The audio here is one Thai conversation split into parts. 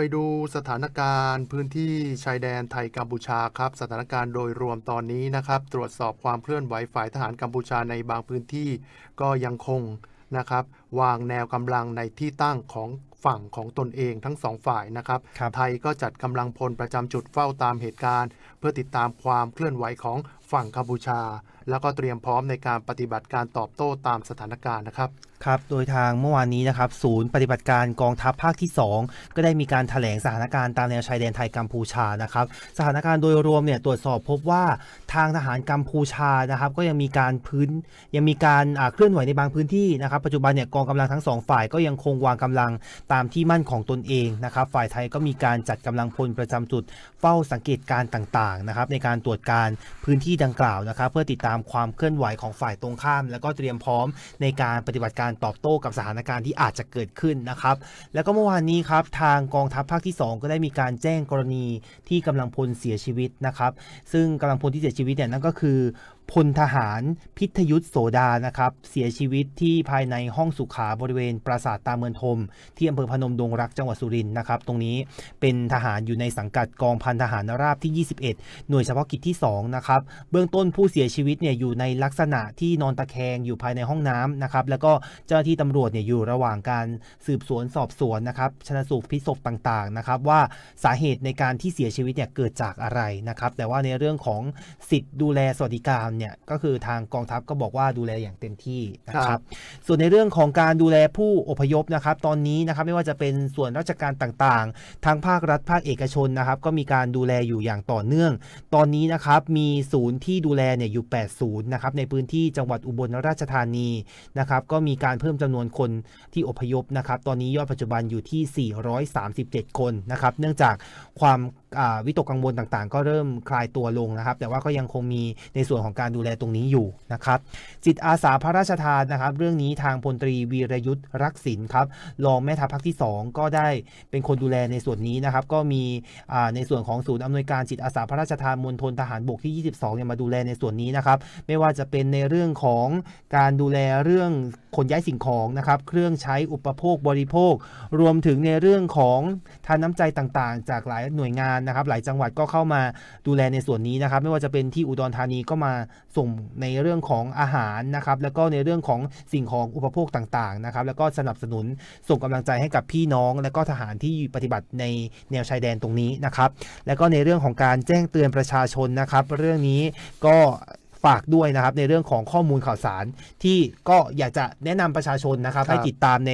ไปดูสถานการณ์พื้นที่ชายแดนไทยกัมพูชาครับ สถานการณ์โดยรวมตอนนี้นะครับ ตรวจสอบความเคลื่อนไหวฝ่ายทหารกัมพูชาในบางพื้นที่ก็ยังคงนะครับ วางแนวกำลังในที่ตั้งของฝั่งของตนเองทั้งสองฝ่ายนะครับครับไทยก็จัดกำลังพลประจำจุดเฝ้าตามเหตุการณ์ เพื่อติดตามความเคลื่อนไหวของ ฝั่งกัมพูชา แล้วก็เตรียมพร้อมในการปฏิบัติการตอบโต้ตามสถานการณ์นะครับครับโดยทางเมื่อวานนี้นะครับศูนย์ปฏิบัติการกองทัพภาคที่ 2 ก็ได้มีการถแถลงสถานการณ์ตามแนวชายแดนไทยกัมพูชานะครับสถานการณ์โดยรวมเนี่ยตรวจสอบพบว่าทางทหารกัมพูชานะครับก็ยังมีการพื้นยังมีการเคลื่อนไหวในบางพื้นที่นะครับปัจจุบันเนี่ยกองกำลังทั้งสองฝ่ายก็ยังคงวางกำลังตามที่มั่นของตนเองนะครับฝ่ายไทยก็มีการจัดกำลังพลประจำจุดเฝ้าสังเกตการณ์ต่างๆนะครับในการตรวจการพื้นที่ดังกล่าวนะครับ เพื่อติดตามความเคลื่อนไหวของฝ่ายตรงข้าม แล้วก็เตรียมพร้อมในการปฏิบัติการตอบโต้กับสถานการณ์ที่อาจจะเกิดขึ้นนะครับ แล้วก็เมื่อวานนี้ครับทางกองทัพภาคที่ 2 ก็ได้มีการแจ้งกรณีที่กำลังพลเสียชีวิตนะครับ ซึ่งกำลังพลที่เสียชีวิตเนี่ยนั่นก็คือพลทหารพิทยุทธโสดานะครับ เสียชีวิตที่ภายในห้องสุขาบริเวณปราสาทตาเมืองทม ที่อำเภอพนมดงรักจังหวัดสุรินทร์นะครับ ตรงนี้เป็นทหารอยู่ในสังกัดกองพันทหารราบที่ 21 หน่วยเฉพาะกิจที่2นะครับเบื้องต้นผู้เสียชีวิตเนี่ยอยู่ในลักษณะที่นอนตะแคงอยู่ภายในห้องน้ำนะครับแล้วก็เจ้าหน้าที่ตำรวจเนี่ยอยู่ระหว่างการสืบสวนสอบสวนนะครับชนสูตรพลิกศพต่างๆนะครับว่าสาเหตุในการที่เสียชีวิตเนี่ยเกิดจากอะไรนะครับแต่ว่าในเรื่องของสิทธิ์ดูแลสวัสดิการเนี่ยก็คือทางกองทัพก็บอกว่าดูแลอย่างเต็มที่นะคครัรับบส่วนในเรื่องของการดูแลผู้อพยพนะครับตอนนี้นะครับไม่ว่าจะเป็นส่วนราชการต่างๆ ทั้งภาครัฐภาคเอกชนนะครับก็มีการดูแลอยู่อย่างต่อเนื่อง ตอนนี้นะครับมีศูนย์ที่ดูแลเนี่ยอยู่ 80 นะครับ ในพื้นที่จังหวัดอุบลราชธานีนะครับ ก็มีการเพิ่มจำนวนคนที่อพยพนะครับ ตอนนี้ยอดปัจจุบันอยู่ที่ 437 คนนะครับ เนื่องจากความวิตกกังวลต่างๆ ก็เริ่มคลายตัวลงนะครับ แต่ว่าก็ยังคงมีในส่วนของการดูแลตรงนี้อยู่นะครับจิตอาสาพระราชทานนะครับ เรื่องนี้ทางพลตรีวีรยุทธ์รักษินครับรองแม่ทัพภาคที่ 2 ก็ได้เป็นคนดูแลในส่วนนี้นะครับ ก็มีในส่วนของศูนย์อำนวยการจิตอาสาพระราชทานมณฑลทหารบกที่ 22เนี่ยมาดูแลในส่วนนี้นะครับ ไม่ว่าจะเป็นในเรื่องของการดูแลเรื่องขนย้ายสิ่งของนะครับเครื่องใช้อุปโภคบริโภค รวมถึงในเรื่องของทานน้ำใจต่างๆ จากหลายหน่วยงานนะครับ หลายจังหวัดก็เข้ามาดูแลในส่วนนี้นะครับ ไม่ว่าจะเป็นที่อุดรธานีก็มาส่งในเรื่องของอาหารนะครับแล้วก็ในเรื่องของสิ่งของอุปโภคต่างๆนะครับแล้วก็สนับสนุนส่งกำลังใจให้กับพี่น้อง และก็ทหารที่ปฏิบัติในแนวชายแดนตรงนี้นะครับ แล้วก็ในเรื่องของการแจ้งเตือนประชาชนนะครับ เรื่องนี้ก็ ฝากด้วยนะครับในเรื่องของข้อมูลข่าวสารที่ก็อยากจะแนะนำประชาชนนะครับครับให้ติดตามใน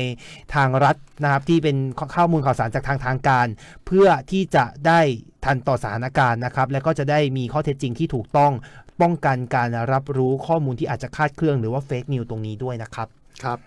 ทางรัฐนะครับที่เป็นข้อมูลข่าวสารจากทางทางการ เพื่อที่จะได้ทันต่อสถานการณ์นะครับ และก็จะได้มีข้อเท็จจริงที่ถูกต้องป้องกันการรับรู้ข้อมูลที่อาจจะคลาดเคลื่อนหรือว่าเฟกนิวตรงนี้ด้วยนะครับครับ